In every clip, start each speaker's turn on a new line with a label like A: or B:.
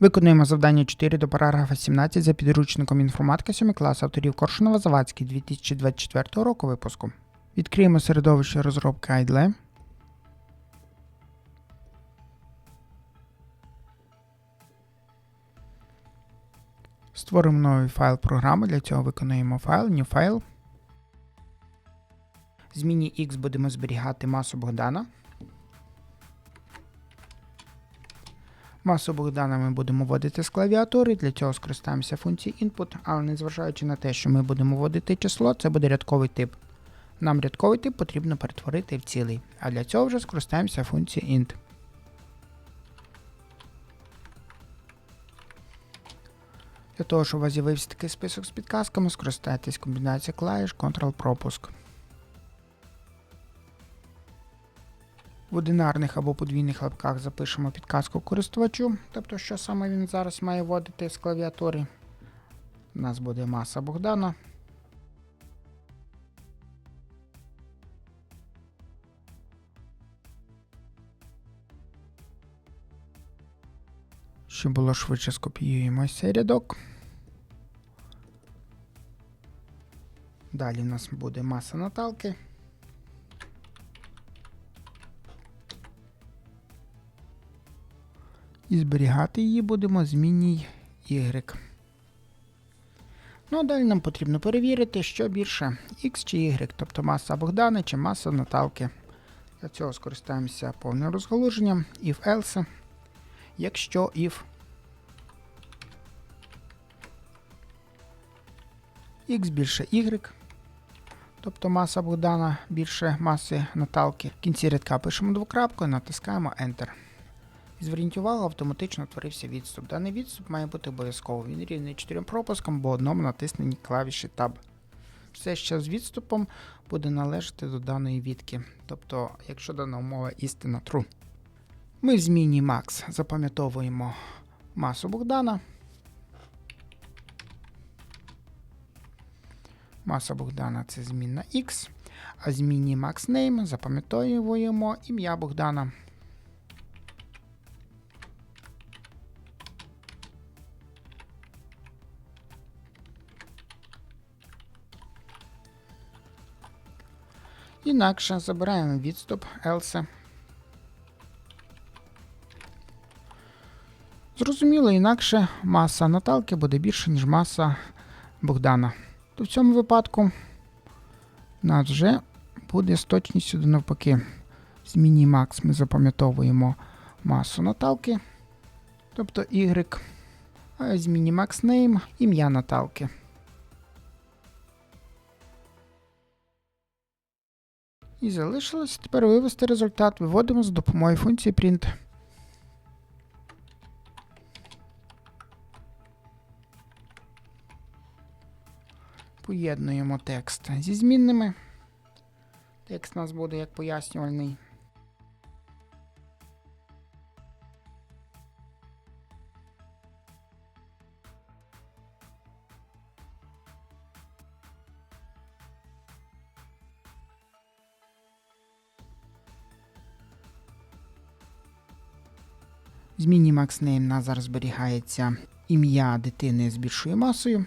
A: Виконуємо завдання 4 до параграфа 17 за підручником інформатика 7 класу авторів Коршунова Завадський 2024 року випуску. Відкриємо середовище розробки IDLE. Створимо новий файл програми. Для цього виконуємо файл, new file. Зміні X будемо зберігати масу Богдана. Масу Богдана ми будемо вводити з клавіатури, для цього скористаємося функцією input, але незважаючи на те, що ми будемо вводити число, це буде рядковий тип. Нам рядковий тип потрібно перетворити в цілий, а для цього вже скористаємося функцією int. Для того, щоб у вас з'явився такий список з підказками, скористайтесь комбінацією клавіш Ctrl-пропуск. В одинарних або подвійних лапках запишемо підказку користувачу, тобто що саме він зараз має вводити з клавіатури. У нас буде маса Богдана. Щоб було швидше скопіюємо цей рядок. Далі у нас буде маса Наталки. І зберігати її будемо змінній y. Ну а далі нам потрібно перевірити, що більше x чи y, тобто маса Богдана чи маса Наталки. Для цього скористаємося повним розгалуженням if else. Якщо if x більше y, тобто маса Богдана більше маси Наталки. В кінці рядка пишемо двокрапку натискаємо Enter. І зверніть автоматично утворився відступ. Даний відступ має бути обов'язково. Він рівний 4 пропускам, бо одному натисненні клавіші Tab. Все, що з відступом буде належати до даної відки. Тобто, якщо дана умова істина true. Ми в зміні Max запам'ятовуємо масу Богдана. Маса Богдана це змінна X, а в зміні MaxName запам'ятовуємо ім'я Богдана. Інакше забираємо відступ else. Зрозуміло, інакше маса Наталки буде більше, ніж маса Богдана. То в цьому випадку у нас вже буде з точністю до навпаки. Зміні Max ми запам'ятовуємо масу Наталки, тобто Y, а зміні Max Name ім'я Наталки. І залишилось тепер вивести результат. Виводимо за допомогою функції print. Поєднуємо текст зі змінними. Текст у нас буде як пояснювальний. Зміні MaxName нас зараз зберігається ім'я дитини з більшою масою.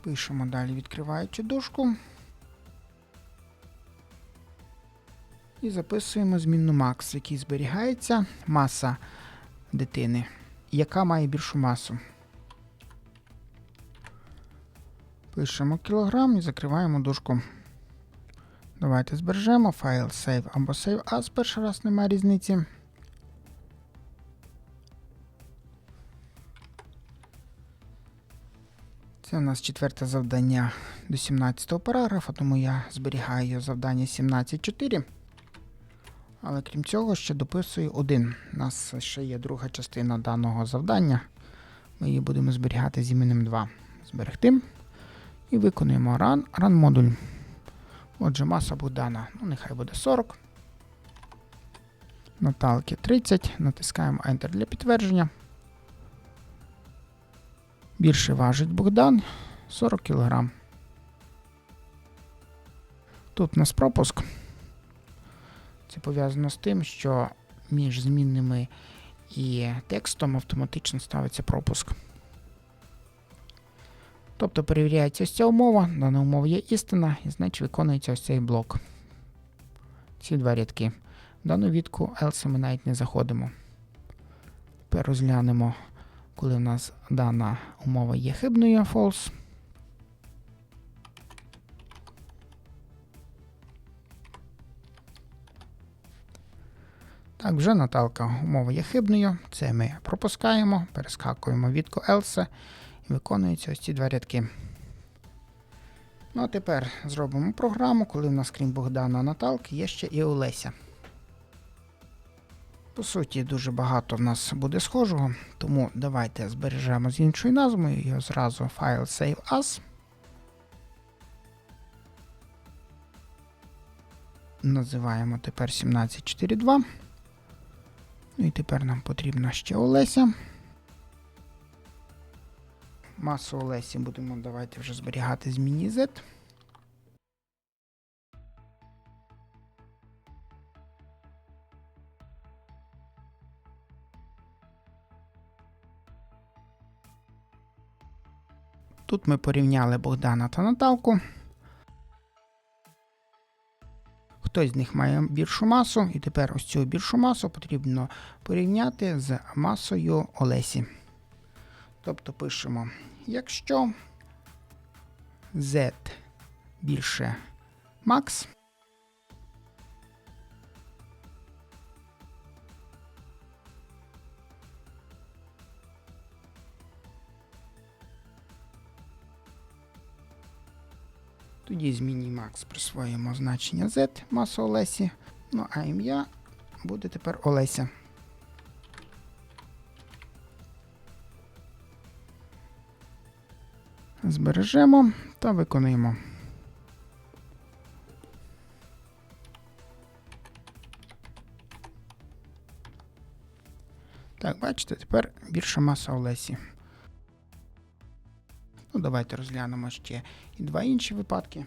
A: Пишемо далі, відкриваючи дужку. І записуємо змінну в якій зберігається маса дитини, яка має більшу масу. Пишемо кілограм і закриваємо дужку. Давайте збережемо файл save або save as. Перший раз немає різниці. Це у нас четверте завдання до 17 параграфа, тому я зберігаю завдання 17.4. Але крім цього, ще дописую один. У нас ще є друга частина даного завдання. Ми її будемо зберігати з іменем 2. Зберегти. І виконуємо run, run модуль. Отже, маса Богдана, ну нехай буде 40. Наталки 30. Натискаємо Enter для підтвердження. Більше важить Богдан 40 кг. Тут у нас пропуск. Це пов'язано з тим, що між змінними і текстом автоматично ставиться пропуск. Тобто перевіряється ось ця умова, дана умова є істина, і значить виконується ось цей блок. Ці два рядки. В дану відку else ми навіть не заходимо. Тепер розглянемо, коли в нас дана умова є хибною false. Так, вже Наталка умова є хибною. Це ми пропускаємо, перескакуємо відку else виконуються ось ці два рядки. Ну а тепер зробимо програму, коли в нас, крім Богдана Наталки, є ще і Олеся. По суті, дуже багато в нас буде схожого, тому давайте збережемо з іншою назвою його зразу файл Save As. Називаємо тепер 1742. Ну і тепер нам потрібна ще Олеся. Масу Олесі будемо давайте вже зберігати з міні Z. Тут ми порівняли Богдана та Наталку. Хтось з них має більшу масу, і тепер ось цю більшу масу потрібно порівняти з масою Олесі. Тобто пишемо, якщо Z більше Max, тоді зміні Max присвоїмо значення Z масу Олесі. Ну а ім'я буде тепер Олеся. Збережемо та виконуємо. Так, бачите, тепер більша маса Олесі. Ну, давайте розглянемо ще і два інші випадки.